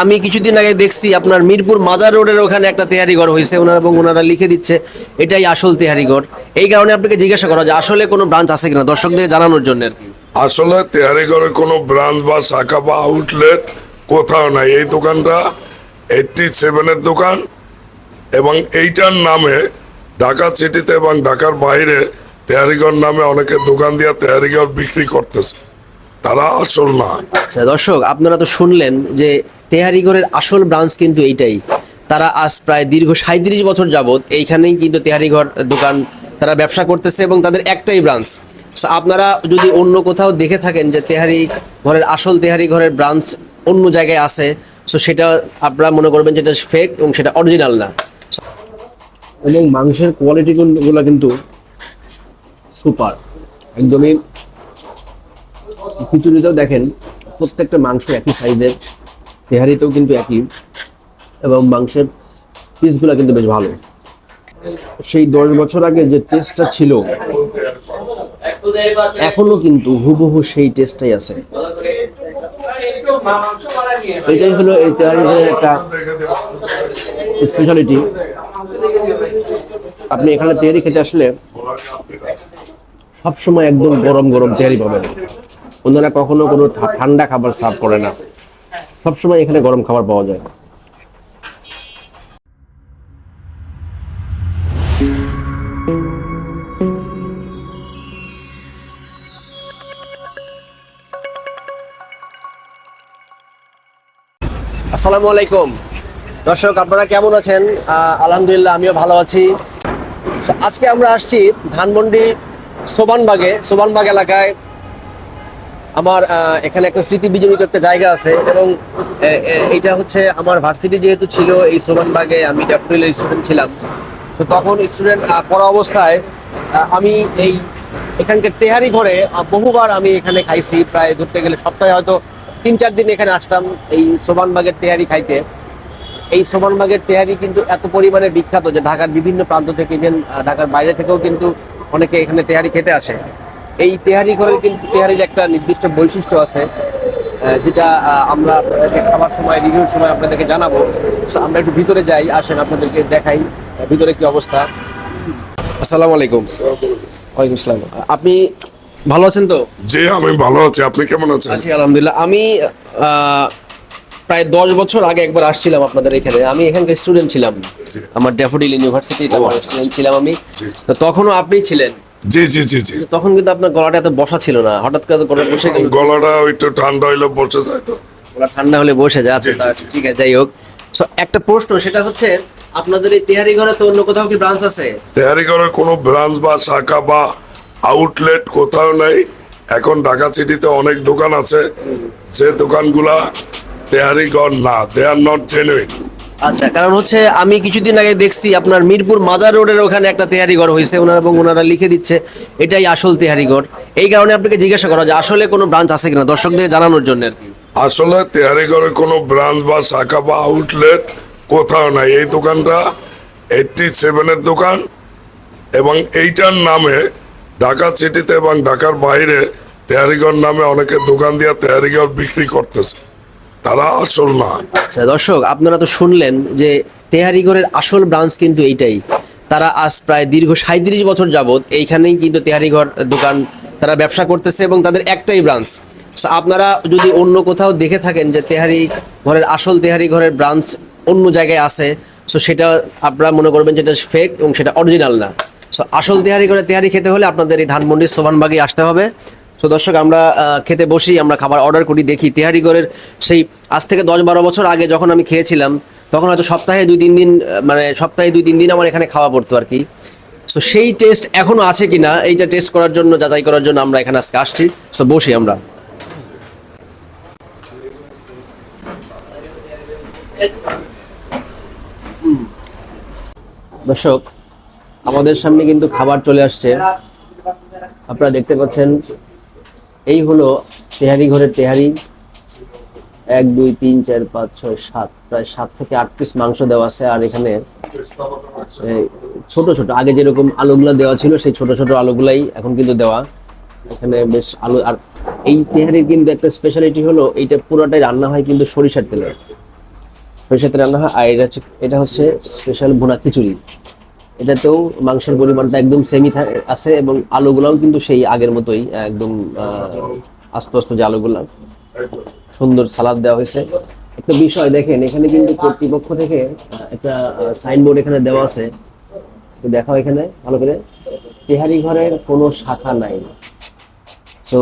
আমি কিছুদিন আগে দেখছি আপনার মিরপুর মাদার রোডের ওখানে একটা তেহারি ঘর হয়েছে, ওনারা এবং ওনারা লিখে দিচ্ছে, এটাই আসল তেহারি ঘর। এই কারণে আপনাকে জিজ্ঞাসা করা যে আসলে কোনো ব্রাঞ্চ আছে কিনা? দর্শকদের জানানোর জন্য আর কি। আসলে তেহারি করে কোনো ব্রাঞ্চ বা শাখা বা আউটলেট কোথাও নাই। এই দোকানটা এইটটি সেভেনের দোকান এবং এইটার নামে ঢাকা সিটিতে এবং ঢাকার বাইরে তেহারিগড় নামে অনেকে দোকান দিয়ে তেহারিগড় বিক্রি করতেছে। তারা আসল না। আচ্ছা দর্শক আপনারা তো শুনলেন যে তেহারি ঘরের আসল ব্রাঞ্চ কিন্তু এইটাই। তারা আজ প্রায় দীর্ঘ সাঁত্রিশ বছর যাবত এইখানেই কিন্তু তেহারি ঘর দোকান তারা ব্যবসা করতেছে এবং তাদের একটাই ব্রাঞ্চ। সো আপনারা যদি অন্য কোথাও দেখে থাকেন যে তেহারি ঘরের আসল তেহারি ঘরের ব্রাঞ্চ অন্য জায়গায় আছে সো সেটা আপনারা মনে করবেন যেটা ফেক এবং সেটা অরিজিনাল না। এবং মাংসের কোয়ালিটি গুলো কিন্তু সুপার একদমই খিচুড়িতেও দেখেন প্রত্যেকটা মাংস একই সাইজের, তেহারিতেও কিন্তু একই, এবং মাংসের পিসগুলো কিন্তু বেশ ভালো। সেই দশ বছর আগে যে টেস্টটা ছিল, এখনও কিন্তু হুবহু সেই টেস্টটাই আছে। এটাই হলো এই তেহারির একটা স্পেশালিটি আপনি এখানে তেহারি খেতে আসলে সবসময় একদম গরম গরম তেহারি পাবেন। ওনারা কখনো কোনো ঠান্ডা খাবার সার্ভ করে না। সবসময় এখানে গরম খাবার পাওয়া যায়। আসসালামু আলাইকুম। দর্শক আপনারা কেমন আছেন? আলহামদুলিল্লাহ আমিও ভালো আছি। So, আজকে আমরা আসছি ধানমন্ডি সোবানবাগে সোবানবাগ এলাকায়। আমার এখানে একটা স্মৃতি বিজড়িত একটা জায়গা আছে এবং এটা হচ্ছে আমার ভার্সিটি যেহেতু ছিল এই সোবানবাগে আমি ড্যাফোডিলের স্টুডেন্ট ছিলাম। তো তখন স্টুডেন্ট পড়া অবস্থায় আমি এই এখানকার তেহারি ঘরে বহুবার আমি এখানে খাইছি, প্রায় ধরতে গেলে সপ্তাহে হয়তো তিন চার দিন এখানে আসতাম এই সোবানবাগের তেহারি খাইতে। এই সোমানবাগের তেহারি কিন্তু এত পরিমাণে বিখ্যাত যে ঢাকার বিভিন্ন প্রান্ত থেকে ইভেন ঢাকার বাইরে থেকেও কিন্তু অনেকে এখানে তেহারি খেতে আসে। এই তেহারি ঘরের কিন্তু তেহারির একটা নির্দিষ্ট বৈশিষ্ট্য আছে যেটা আমরা আপনাদেরকে খাবার সময় রিভিউর সময় আপনাদেরকে জানাব। আমরা একটু ভিতরে যাই আসেন আপনাদেরকে দেখাই ভিতরে কি অবস্থা। আসসালামু আলাইকুম। ওয়ালাইকুম আসসালাম। আপনি ভালো আছেন তো? জি আমি ভালো আছি। আপনি কেমন আছেন? আছি আলহামদুলিল্লাহ। আমি প্রায় দশ বছর আগে একবার আসছিলাম আপনাদের এখানে। আমি এখানকার স্টুডেন্ট ছিলাম। আমার ড্যাফোডিল ইউনিভার্সিটি স্টুডেন্ট ছিলাম আমি। তো তখনও আপনি ছিলেন। জি জি জি জি। তখন কিন্তু আপনার গলাটা এত বসা ছিল না। হঠাৎ করে করে বসে গেল। গলাটা একটু ঠান্ডা হইলে বসে যায় তো। গলা ঠান্ডা হলে বসে যায়। আচ্ছা জি। ঠিক আছে যাই হোক। So, একটা প্রশ্ন সেটা হচ্ছে আপনাদের এই তেহারি ঘরে তো অন্য কোথাও কি ব্রাঞ্চ আছে? তেহারি করার কোনো ব্রাঞ্চ বা শাখা বা আউটলেট কোথাও নেই। এখন ঢাকা সিটিতে অনেক দোকান আছে। যে দোকানগুলা তেহারিগড় না দে আর নট জেনুইন আচ্ছা কারণ হচ্ছে আমি কিছুদিন আগে দেখছি আপনার মিরপুর মাদার রোডের ওখানে একটা তেহারি ঘর হয়েছে, ওনারা এবং ওনারা লিখে দিচ্ছে, এটাই আসল তেহারি ঘর এই কারণে আপনাকে জিজ্ঞাসা করা যে আসলে কোনো ব্রাঞ্চ আছে কিনা? দর্শকদের জানানোর জন্য আর কি। আসলে তেহারিগড়ে কোনো ব্রাঞ্চ বা শাখা বা আউটলেট কোথাও নাই। এই দোকানটা এইটটি সেভেনের দোকান, এবং এইটার নামে ঢাকা সিটিতে এবং ঢাকার বাইরে তেহারিগড় নামে অনেকে দোকান দিয়ে তেহারিগড় বিক্রি করতেছে। তারা আসল না। আচ্ছা দর্শক, আপনারা তো শুনলেন যে তেহারি ঘরের আসল ব্রাঞ্চ কিন্তু এইটাই। তারা আজ প্রায় দীর্ঘ সাঁত্রিশ বছর যাবত এইখানেই কিন্তু তেহারি ঘর দোকান তারা ব্যবসা করতেছে এবং তাদের একটাই ব্রাঞ্চ। আপনারা যদি অন্য কোথাও দেখে থাকেন যে তেহারি ঘরের আসল তেহারি ঘরের ব্রাঞ্চ অন্য জায়গায় আছে সো সেটা আপনারা মনে করবেন যেটা ফেক এবং সেটা অরিজিনাল না। সো আসল তেহারি ঘরে তেহারি খেতে হলে আপনাদের এই ধানমন্ডির সোভানবাগে আসতে হবে। তো দর্শক, আমরা খেতে বসি আমরা খাবার অর্ডার করি, দেখি তেহারিগড়ের সেই আজ থেকে দশ বারো বছর আগে যখন আমি খেয়েছিলাম, তখন হয়তো সপ্তাহে দুই তিন দিন মানে সপ্তাহে দুই তিন দিন আমার এখানে খাওয়া পড়তো আর কি। সো সেই টেস্ট এখনও আছে কিনা, এইটা টেস্ট করার জন্য, যাচাই করার জন্য আমরা এখানে আজকে আসছি। সো বসি আমরা। দর্শক, আমাদের সামনে কিন্তু খাবার চলে আসছে। আপনারা দেখতে পাচ্ছেন এই হলো তেহারি ঘরের তেহারি। এক, দুই, তিন, চার, পাঁচ, ছয়, সাত। প্রায় সাত থেকে আট পিস মাংস দেওয়া আছে আর এখানে ছোট ছোট। আগে যেরকম আলুগুলা দেওয়া ছিল, সেই ছোট ছোট আলুগুলাই এখন কিন্তু দেওয়া। এখানে বেশ আলু আর এই তেহারির কিন্তু একটা স্পেশালিটি হলো, এইটা পুরোটাই রান্না হয় কিন্তু সরিষার তেলে। সরিষাতে রান্না হয় আর এটা হচ্ছে এটা হচ্ছে স্পেশাল ভুনা খিচুড়ি। এটাতেও মাংসের পরিমাণটা একদম সেমি আছে এবং আলুগুলাও কিন্তু সেই আগের মতোই একদম আস্তে আস্তে যে আলুগুলা। সুন্দর সালাদ দেওয়া হয়েছে। একটা বিষয় দেখেন, এখানে কিন্তু কর্তৃপক্ষ থেকে একটা সাইনবোর্ড এখানে দেওয়া আছে। দেখাও এখানে, ভালো করে। তেহারি ঘরের কোনো শাখা নাই। তো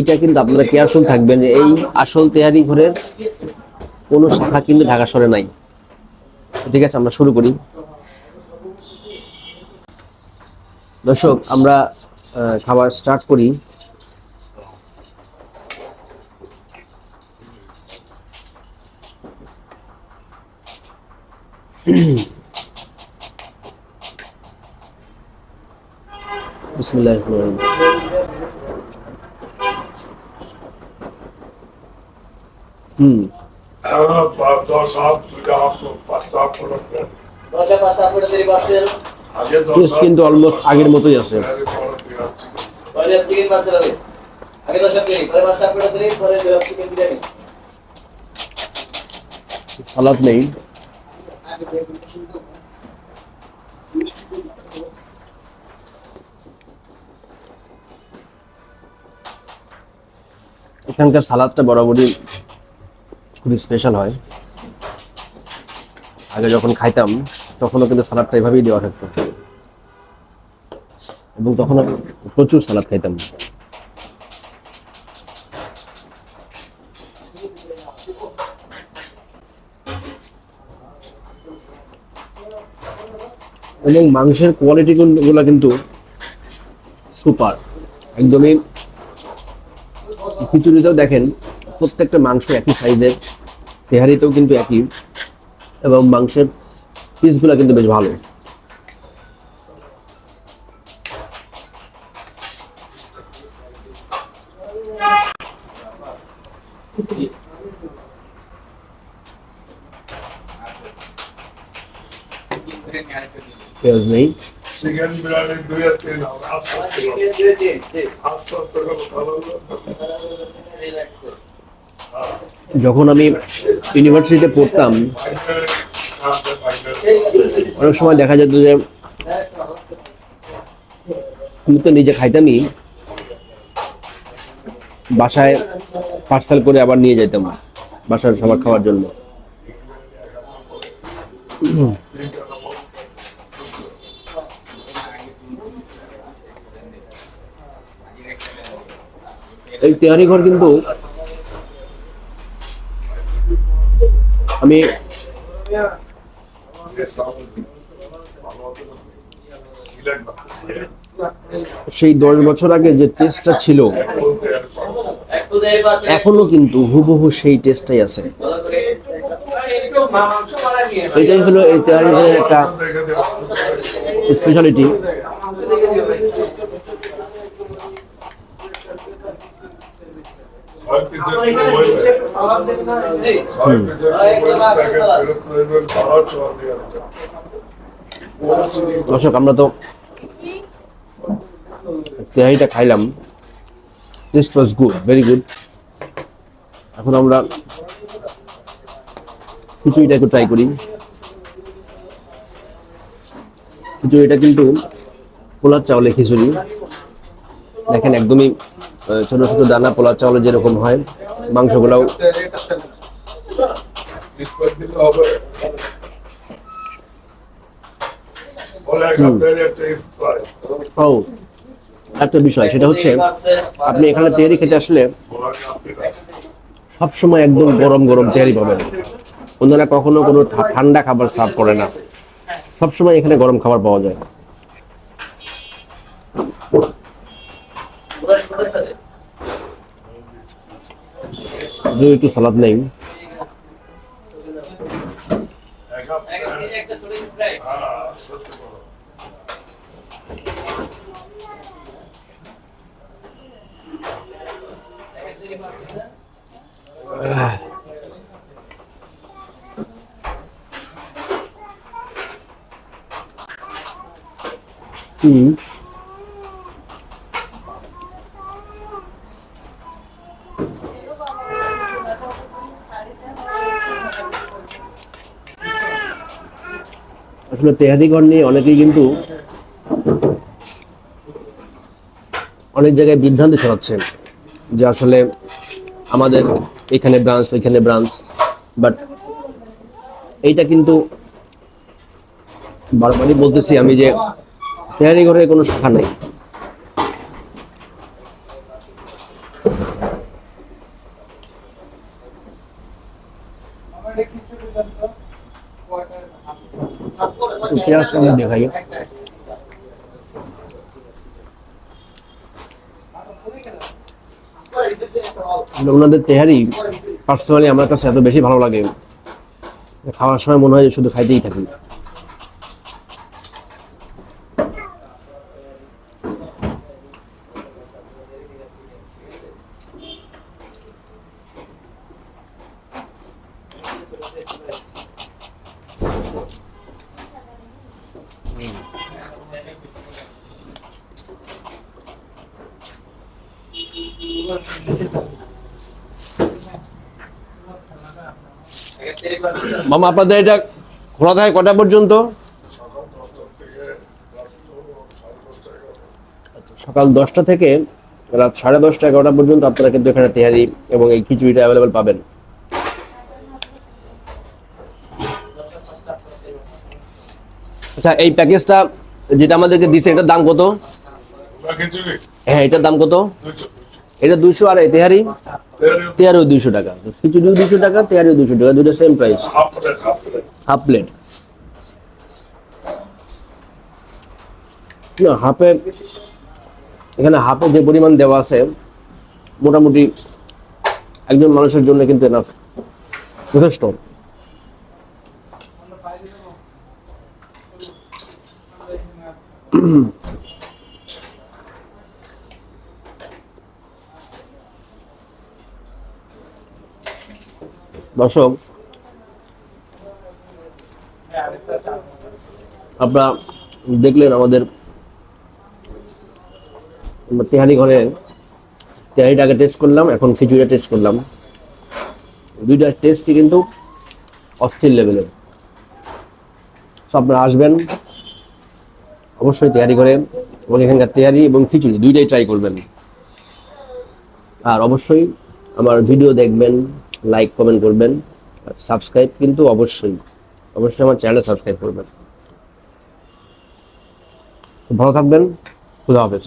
এটা কিন্তু আপনারা কেয়ারফুল থাকবেন যে এই আসল তেহারি ঘরের কোনো শাখা কিন্তু ঢাকা শহরে নাই। ঠিক আছে, আমরা শুরু করি। দর্শক আমরা খাবার স্টার্ট করি রহিম। হুম দশ হাত দুইটা হাত পাঁচটা হাত পর্যন্ত। আগে দশ টেস্ট কিন্তু অলমোস্ট আগের মতোই আছে। এখানকার সালাদটা বরাবরই খুবই স্পেশাল হয়। আগে যখন খাইতাম তখনও কিন্তু সালাদটা এভাবেই দেওয়া থাকতো। এবং তখন প্রচুর সালাদ খাইতাম। এবং মাংসের কোয়ালিটি গুলো কিন্তু সুপার একদমই খিচুড়িতেও দেখেন, প্রত্যেকটা মাংস একই সাইজের তেহারিতেও কিন্তু একই। এবং মাংসের পিসগুলো কিন্তু বেশ ভালো। পেঁয়াজ নেই চিকেন বিরিয়ানি দুই আর তিন হবে আস্তে আস্তে আস্তে আস্তে করো, ভালো হবে। যখন আমি ইউনিভার্সিটিতে পড়তাম। অনেক সময় দেখা যেত যে আমি তো নিজে খাইতামই, বাসায় পার্সেল করে আবার নিয়ে যেতাম বাসার সবার খাওয়ার জন্য। এই তেহারি ঘর কিন্তু আমি সেই দশ বছর আগে যে টেস্টটা ছিল, এখনও কিন্তু হুবহু সেই টেস্টটাই আছে। এটাই হলো এই তেহারি একটা স্পেশালিটি দর্শক আমরা তো তেহারিটা খাইলাম। Taste was good very good এখন আমরা খিচুড়িটা একটু ট্রাই করি। খিচুড়িটা কিন্তু পোলার চাউলের খিচুড়ি। দেখেন একদমই ছোট ছোট দানা পোলা চাউলে যেরকম হয় মাংসগুলাও। ও একটা বিষয় সেটা হচ্ছে আপনি এখানে তেহারি খেতে আসলে সবসময় একদম গরম গরম তেহারি পাবেন। ওনারা কখনো কোনো ঠান্ডা খাবার সার্ভ করে না। সবসময় এখানে গরম খাবার পাওয়া যায়। যদি একটু সালাদ নেই। আস্তে আস্তে করো হুম। আসলে ঘর নিয়ে অনেকেই কিন্তু অনেক জায়গায় বিভ্রান্তি ছড়াচ্ছে যে আসলে আমাদের এখানে ব্রাঞ্চ ওইখানে ব্রাঞ্চ বাট এইটা কিন্তু বারবারই বলতেছি আমি যে তেহারি ঘরে কোনো শাখা নেই। পেঁয়াজ কেমন দেখাই? ওনাদের তেহারি পার্সোনালি আমার কাছে এত বেশি ভালো লাগে। খাওয়ার সময় মনে হয় শুধু খাইতেই থাকি। মামা আপনাদের এটা খোলা থাকে কটা পর্যন্ত? সকাল দশটা থেকে রাত সাড়ে দশটা এগারোটা পর্যন্ত আপনারা কিন্তু এখানে তেহারি এবং এই খিচুড়িটা অ্যাভেলেবেল পাবেন। আচ্ছা এই প্যাকেজটা যেটা আমাদেরকে দিচ্ছে এটার দাম কত? হ্যাঁ এটার দাম কত? এটা দুইশো আর তেহারি তেহারি? তেহারিও দুইশো টাকা। খিচুড়িও দুইশো টাকা, তেহারিও দুইশো টাকা দুটো সেম প্রাইস হাফ প্লেট না হাফে এখানে হাফে যে পরিমাণ দেওয়া আছে, মোটামুটি একজন মানুষের জন্য কিন্তু এনাফ যথেষ্ট। দর্শক, আপনারা দেখলেন আমাদের তেহারি ঘরে তেহারিটা আগে টেস্ট করলাম, এখন খিচুড়িটা টেস্ট করলাম। দুইটা টেস্টই কিন্তু অস্থির লেভেলের তো আপনারা আসবেন, অবশ্যই তেহারি করে এবং এখানকার তেহারি এবং খিচুড়ি দুইটাই ট্রাই করবেন। আর অবশ্যই আমার ভিডিও দেখবেন লাইক কমেন্ট করবেন। আর সাবস্ক্রাইব কিন্তু অবশ্যই। অবশ্যই আমার চ্যানেলে সাবস্ক্রাইব করবেন। ভালো থাকবেন। খুদা হাফেজ।